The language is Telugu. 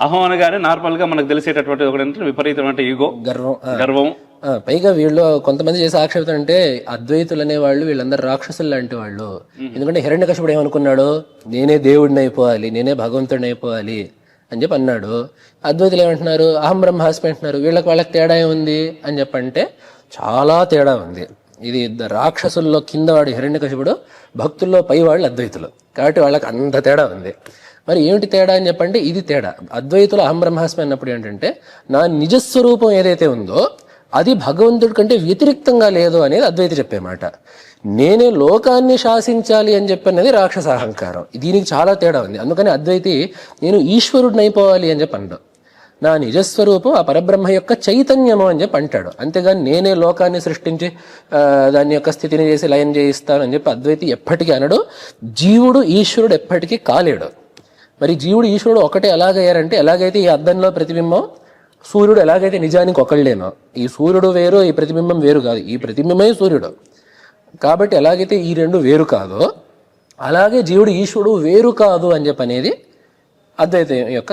అహం అనగానే నార్మల్గా మనకు తెలిసేటటువంటి ఒకటి ఏంటంటే విపరీతమైన ఈగో గర్వం. గర్వం. పైగా వీళ్ళు కొంతమంది చేసే ఆక్షేపం అంటే అద్వైతులు అనేవాళ్ళు వీళ్ళందరూ రాక్షసులు లాంటి వాళ్ళు. ఎందుకంటే హిరణ్యకశిపుడు ఏమనుకున్నాడు? నేనే దేవుడిని అయిపోవాలి నేనే భగవంతుడిని అయిపోవాలి అని చెప్పి అన్నాడు. అద్వైతులు ఏమంటున్నారు? అహం బ్రహ్మాస్మి అంటున్నారు వీళ్ళకి వాళ్ళకి తేడా ఏముంది అని చెప్పంటే చాలా తేడా ఉంది. ఇది రాక్షసుల్లో కింద వాడు హిరణ్యకశిపుడు భక్తుల్లో పై వాళ్ళు అద్వైతులు. కాబట్టి వాళ్ళకి అంత తేడా ఉంది. మరి ఏమిటి తేడా అని చెప్పంటే ఇది తేడా. అద్వైతులు అహం బ్రహ్మాస్మి అన్నప్పుడు ఏంటంటే నా నిజస్వరూపం ఏదైతే ఉందో అది భగవంతుడి కంటే వ్యతిరిక్తంగా లేదు అనేది అద్వైతి చెప్పే మాట నేనే లోకాన్ని శాసించాలి అని చెప్పన్నది రాక్షస అహంకారం. దీనికి చాలా తేడా ఉంది. అందుకని అద్వైతి నేను ఈశ్వరుడిని అయిపోవాలి అని చెప్పి అన్నాడు నా నిజస్వరూపం ఆ పరబ్రహ్మ యొక్క చైతన్యము అని చెప్పి అంటాడు. అంతేగాని నేనే లోకాన్ని సృష్టించి దాని యొక్క స్థితిని చేసి లయం చేయిస్తాను అని చెప్పి అద్వైతి ఎప్పటికీ అనడు. జీవుడు ఈశ్వరుడు ఎప్పటికీ కాలేడు. మరి జీవుడు ఈశ్వరుడు ఒకటే ఎలాగయ్యారంటే ఎలాగైతే ఈ అద్దంలో ప్రతిబింబం సూర్యుడు ఎలాగైతే నిజానికి ఒకళ్ళేనో ఈ సూర్యుడు వేరు ఈ ప్రతిబింబం వేరు కాదు. ఈ ప్రతిబింబమే సూర్యుడు. కాబట్టి ఎలాగైతే ఈ రెండు వేరు కాదో అలాగే జీవుడు ఈశ్వరుడు వేరు కాదు అని చెప్పి అనేది అద్వైతం యొక్క